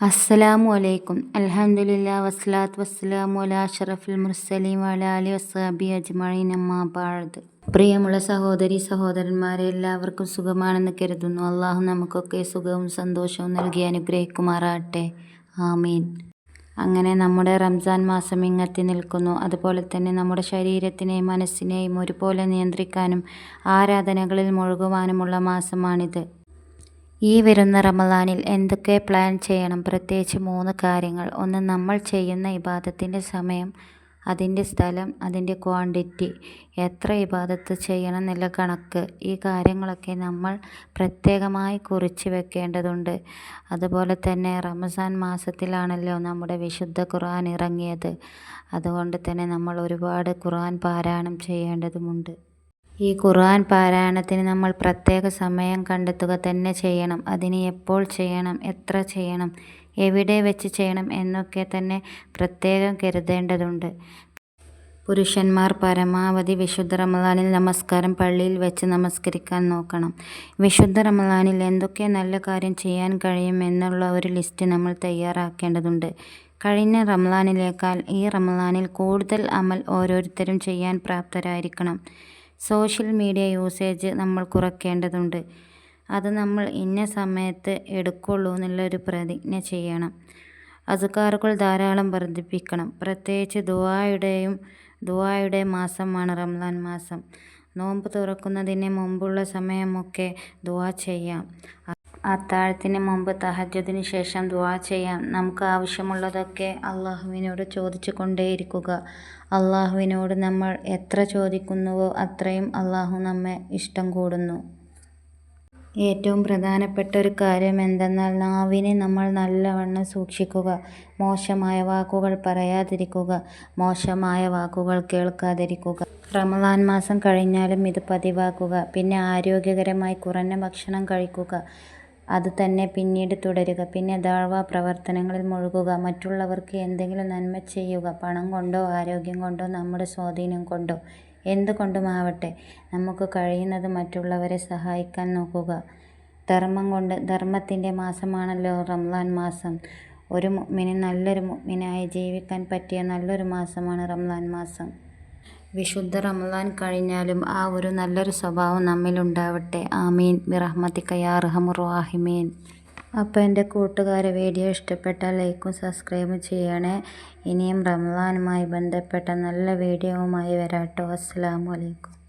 അസ്സലാമു അലൈക്കും. അലഹമുല്ല വസ്ലാത്ത് വസ്സലാമു അലാ അഷറഫുൽ മുർസലീൻ അലാലി അലി വസ്സാബി അജ്മഈൻ അമ്മാ ബഅദ്. പ്രിയമുള്ള സഹോദരി സഹോദരന്മാരെ എല്ലാവർക്കും സുഖമാണെന്ന് കരുതുന്നു. അള്ളാഹു നമുക്കൊക്കെ സുഖവും സന്തോഷവും നൽകി അനുഗ്രഹിക്കുമാറാട്ടെ ആമീൻ. അങ്ങനെ നമ്മുടെ റംസാൻ മാസം ഇങ്ങത്തി നിൽക്കുന്നു. അതുപോലെ തന്നെ നമ്മുടെ ശരീരത്തിനെയും മനസ്സിനെയും ഒരുപോലെ നിയന്ത്രിക്കാനും ആരാധനകളിൽ മുഴുകുവാനുമുള്ള മാസമാണിത്. ഈ വരുന്ന റമദാനിൽ എന്തൊക്കെ പ്ലാൻ ചെയ്യണം? പ്രത്യേകിച്ച് മൂന്ന് കാര്യങ്ങൾ. ഒന്ന് നമ്മൾ ചെയ്യുന്ന ഇബാദത്തിന്റെ സമയം അതിന്റെ സ്ഥലം അതിന്റെ ക്വാണ്ടിറ്റി എത്ര ഇബാദത്ത് ചെയ്യണം എന്നുള്ള കണക്ക്. ഈ കാര്യങ്ങളൊക്കെ നമ്മൾ പ്രത്യേകമായി കുറിച്ച് വെക്കേണ്ടതുണ്ട്. അതുപോലെ തന്നെ റമസാൻ മാസത്തിലാണല്ലോ നമ്മുടെ വിശുദ്ധ ഖുർആൻ ഇറങ്ങിയത്. അതുകൊണ്ട് തന്നെ നമ്മൾ ഒരുപാട് ഖുർആൻ പാരായണം ചെയ്യേണ്ടതുമുണ്ട്. ഈ ഖുർആൻ പാരായണത്തിന് നമ്മൾ പ്രത്യേക സമയം കണ്ടെത്തുക തന്നെ ചെയ്യണം. അതിന് എപ്പോൾ ചെയ്യണം? എത്ര ചെയ്യണം? എവിടെ വെച്ച് ചെയ്യണം? എന്നൊക്കെ തന്നെ പ്രത്യേകം കരുതേണ്ടതുണ്ട്. പുരുഷന്മാർ പരമാവധി വിശുദ്ധ റമദാനിൽ നമസ്കാരം പള്ളിയിൽ വെച്ച് നമസ്കരിക്കാൻ നോക്കണം. വിശുദ്ധ റമദാനിൽ എന്തൊക്കെ നല്ല കാര്യം ചെയ്യാൻ കഴിയും എന്നുള്ള ഒരു ലിസ്റ്റ് നമ്മൾ തയ്യാറാക്കേണ്ടതുണ്ട്. കഴിഞ്ഞ റമദാനിലേക്കാൾ ഈ റമദാനിൽ കൂടുതൽ അമൽ ഓരോരുത്തരും ചെയ്യാൻ പ്രാപ്തരായിരിക്കണം. സോഷ്യൽ മീഡിയ യൂസേജ് നമ്മൾ കുറയ്ക്കേണ്ടതുണ്ട്. അത് നമ്മൾ ഇന്ന സമയത്ത് എടുക്കുള്ളൂ എന്നുള്ളൊരു പ്രതിജ്ഞ ചെയ്യണം. അസുക്കാറുകൾ ധാരാളം വർദ്ധിപ്പിക്കണം. പ്രത്യേകിച്ച് ദുവായുടെയും ദുവായുടെ മാസമാണ് റംസാൻ മാസം. നോമ്പ് തുറക്കുന്നതിന് മുമ്പുള്ള സമയമൊക്കെ ദുവാ ചെയ്യാം. അത്താഴത്തിന് മുമ്പ് തഹജ്ജുദിന് ശേഷം ദുആ ചെയ്യാം. നമുക്ക് ആവശ്യമുള്ളതൊക്കെ അള്ളാഹുവിനോട് ചോദിച്ചു കൊണ്ടേയിരിക്കുക അള്ളാഹുവിനോട് നമ്മൾ എത്ര ചോദിക്കുന്നുവോ അത്രയും അള്ളാഹു നമ്മെ ഇഷ്ടം കൂടുന്നു. ഏറ്റവും പ്രധാനപ്പെട്ട ഒരു കാര്യം എന്തെന്നാൽ നാവിനെ നമ്മൾ നല്ലവണ്ണം സൂക്ഷിക്കുക. മോശമായ വാക്കുകൾ പറയാതിരിക്കുക. മോശമായ വാക്കുകൾ കേൾക്കാതിരിക്കുക. റമദാൻ മാസം കഴിഞ്ഞാലും ഇത് പതിവാക്കുക. പിന്നെ ആരോഗ്യകരമായി കുറഞ്ഞ ഭക്ഷണം കഴിക്കുക. അത് തന്നെ പിന്നീട് തുടരുക. പിന്നെ ദാഴ്വ പ്രവർത്തനങ്ങളിൽ മുഴുകുക. മറ്റുള്ളവർക്ക് എന്തെങ്കിലും നന്മ ചെയ്യുക. പണം കൊണ്ടോ ആരോഗ്യം കൊണ്ടോ നമ്മുടെ സ്വാധീനം കൊണ്ടോ എന്തുകൊണ്ടുമാവട്ടെ നമുക്ക് കഴിയുന്നത് മറ്റുള്ളവരെ സഹായിക്കാൻ നോക്കുക. ധർമ്മം കൊണ്ട് ധർമ്മത്തിന്റെ മാസമാണല്ലോ റംലാൻ മാസം. ഒരു മുഅ്മിന് നല്ലൊരു മുഅ്മിനായി ജീവിക്കാൻ പറ്റിയ നല്ലൊരു മാസമാണ് റംലാൻ മാസം. വിശുദ്ധ റമദാൻ കഴിഞ്ഞാലും ആ ഒരു നല്ലൊരു സ്വഭാവം നമ്മിലുണ്ടാവട്ടെ ആമീൻ. ബിറഹ്മതി യാ റഹമുറാഹിമീൻ അപ്പോൾ എന്റെ കൂട്ടുകാരെ വീഡിയോ ഇഷ്ടപ്പെട്ടാൽ ലൈക്കും സബ്സ്ക്രൈബും ചെയ്യണേ. ഇനിയും റമദാനുമായി ബന്ധപ്പെട്ട നല്ല വീഡിയോവുമായി വരാട്ടോ. അസ്സാം വലൈക്കും